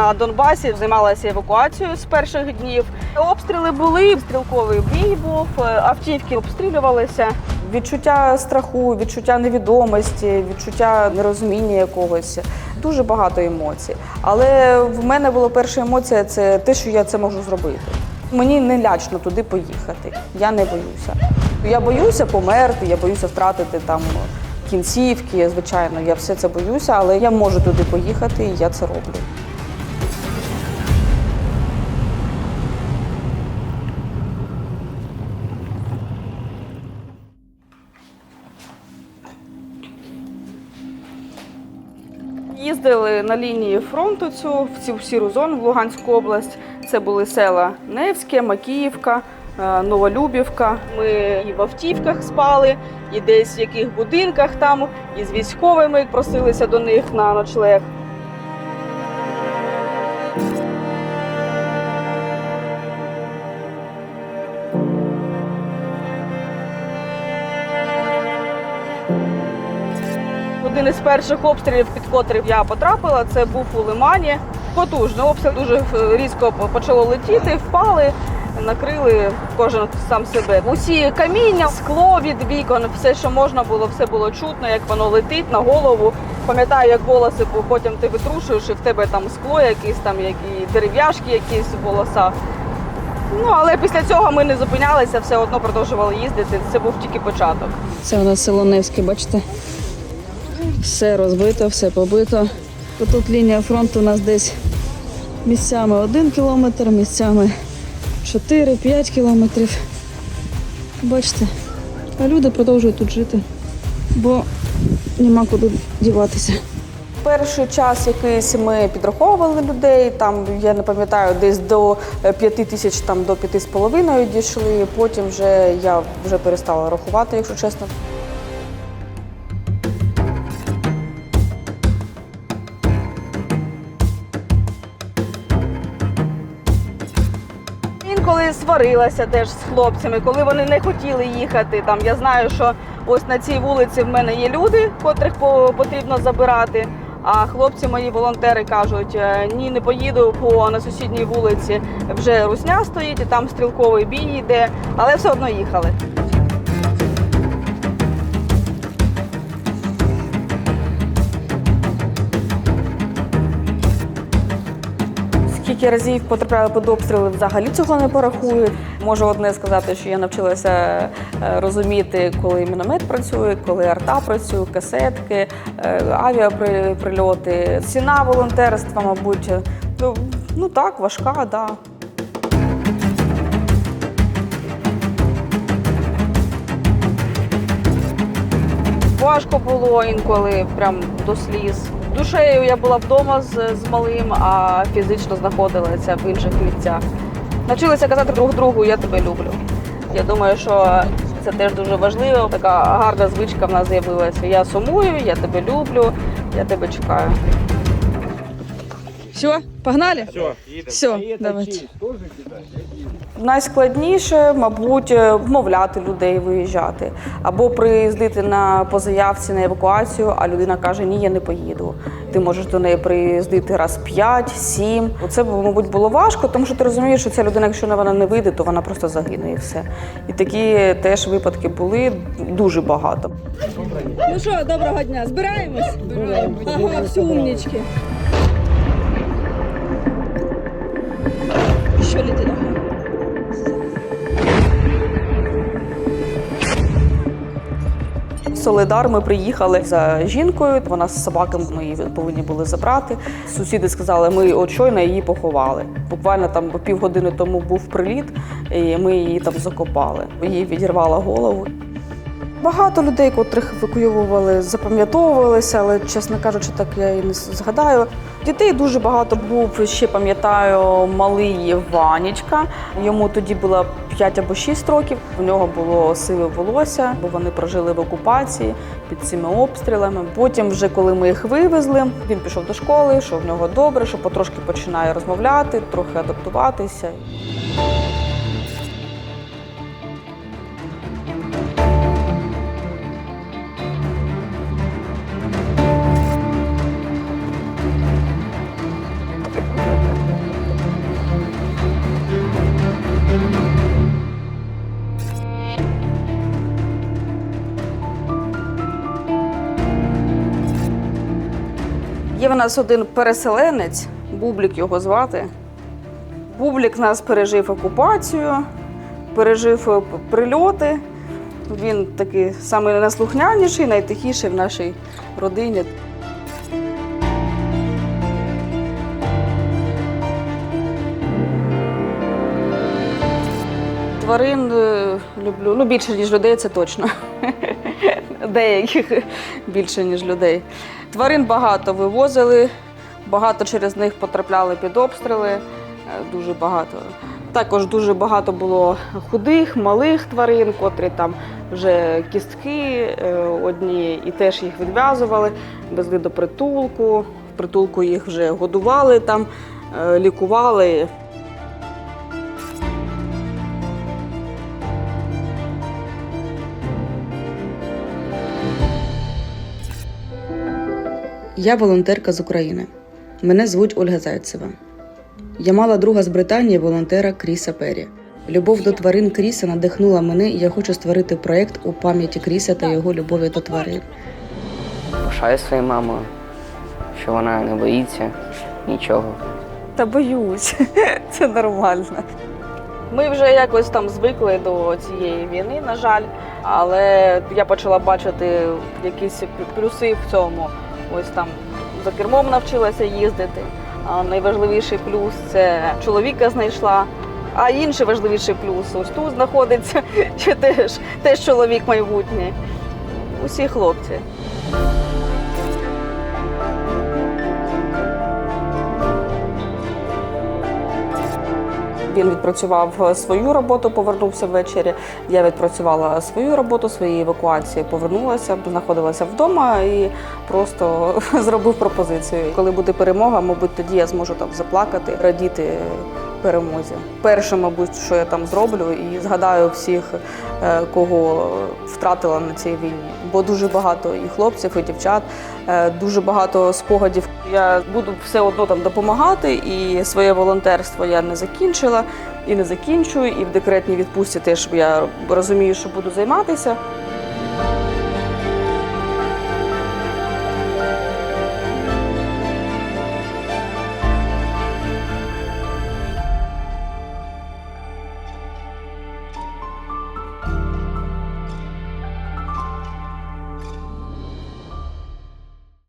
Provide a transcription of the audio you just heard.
на Донбасі, займалася евакуацією з перших днів. Обстріли були, стрілковий бій був, е, автівки обстрілювалися. Відчуття страху, відчуття невідомості, відчуття нерозуміння якогось. Дуже багато емоцій. Але в мене була перша емоція це те, що я це можу зробити. Мені не лячно туди поїхати. Я не боюся. Я боюся померти, я боюся втратити там кінцівки. Звичайно, я все це боюся, але я можу туди поїхати, і я це роблю. Їздили на лінії фронту цю в цю сіру зону в Луганську область. Це були села Невське, Макіївка, е, Новолюбівка. Ми і в автівках спали, і десь в яких будинках там, і з військовими просилися до них на ночлег. Один із перших обстрілів, під котрий я потрапила, це був у Лимані. Потужний обстріл дуже е, різко почало летіти, впали, накрили кожен сам себе. Усі каміння, скло від вікон, все, що можна було, все було чутно, як воно летить на голову. Пам'ятаю, як волоси потім ти витрушуєш, і в тебе там скло, якісь там які дерев'яшки, якісь в волосах. Ну але після цього ми не зупинялися, все одно продовжували їздити. Це був тільки початок. Це у нас село Невське, бачите? Все розбито, все побито. Тут лінія фронту у нас десь місцями один кілометр, місцями 4-5 кілометрів. Бачите, а люди продовжують тут жити, бо нема куди діватися. Перший час якийсь ми підраховували людей, там я не пам'ятаю, десь до 5 тисяч, там до 5,5 дійшли. Потім вже я вже перестала рахувати, якщо чесно. Сварилася теж з хлопцями, коли вони не хотіли їхати. Там я знаю, що ось на цій вулиці в мене є люди, котрих потрібно забирати. А хлопці, мої волонтери кажуть, «Е, ні, не поїду, бо на сусідній вулиці вже русня стоїть, і там стрілковий бій йде, але все одно їхали. Скільки разів потрапляли під обстріли, взагалі цього не порахують. Можу одне сказати, що я навчилася е, розуміти, коли міномет працює, коли арта працює, касетки, е, авіаприльоти. Ціна волонтерства, мабуть, ну, ну так, важка. Да. Важко було інколи, прям до сліз. Душею я була вдома з, з малим, а фізично знаходилася в інших місцях. Навчилися казати друг другу Я тебе люблю. Я думаю, що це теж дуже важливо. Така гарна звичка в нас з'явилася. Я сумую, я тебе люблю, я тебе чекаю. Все, погнали? Все, Все, давайте. Найскладніше, мабуть, е, вмовляти людей виїжджати або приїздити на по заявці на евакуацію, а людина каже: Ні, я не поїду. Ти можеш до неї приїздити раз 5-7. Це мабуть було важко, тому що ти розумієш, що ця людина, якщо вона не вийде, то вона просто загине і все. І такі теж випадки були дуже багато. Ну що, доброго дня, збираємось? Збираємось. Ага, всі умнічки. Летить? В Солидар ми приїхали за жінкою. Вона з собаками ми її повинні були забрати. Сусіди сказали, ми от щойно її поховали. Буквально там півгодини тому був приліт, і ми її там закопали. Їй відірвала голову. Багато людей, котрих евакуювали, запам'ятовувалися, але, чесно кажучи, так я і не згадаю. Дітей дуже багато був, ще пам'ятаю, малий Ванічка. Йому тоді було 5 або 6 років. У нього було сиве волосся, бо вони прожили в окупації під цими обстрілами. Потім, вже коли ми їх вивезли, він пішов до школи, що в нього добре, що потрошки починає розмовляти, трохи адаптуватися. Є в нас один переселенець, Бублік його звати. Бублік нас пережив окупацію, пережив е, прильоти. Він такий самий найслухняніший, найтихіший в нашій родині. Тварин е, люблю. Ну, більше, ніж людей, це точно. Деяких більше, ніж людей. Тварин багато вивозили, багато через них потрапляли під обстріли. е, Дуже багато. Також дуже багато було худих, малих тварин, котрі там вже кістки е, одні, і теж їх відв'язували, везли до притулку. В притулку їх вже годували там, е, лікували. Я волонтерка з України. Мене звуть Ольга Зайцева. Я мала друга з Британії волонтера Кріса Перрі. Любов до тварин Кріса надихнула мене, і я хочу створити проект у пам'яті Кріса та його любові до тварин. Пишаю своєю мамою, що вона не боїться нічого. Та боюсь, це нормально. Ми вже якось там звикли до цієї війни, на жаль, але я почала бачити якісь плюси в цьому. Ось там за кермом навчилася їздити. А найважливіший плюс це чоловіка знайшла. А інший важливіший плюс ось тут знаходиться, що теж, теж чоловік майбутній. Усі хлопці. Він відпрацював свою роботу, повернувся ввечері. Я відпрацювала свою роботу, свої евакуації, повернулася, знаходилася вдома і просто зробив пропозицію. Коли буде перемога, мабуть, тоді я зможу там заплакати, радіти перемозі. Перше, мабуть, що я там зроблю, і згадаю всіх, е, кого втратила на цій війні. Бо дуже багато і хлопців, і дівчат, е, дуже багато спогадів. Я буду все одно там допомагати, і своє волонтерство я не закінчила і не закінчую. І в декретній відпустці теж я розумію, що буду займатися.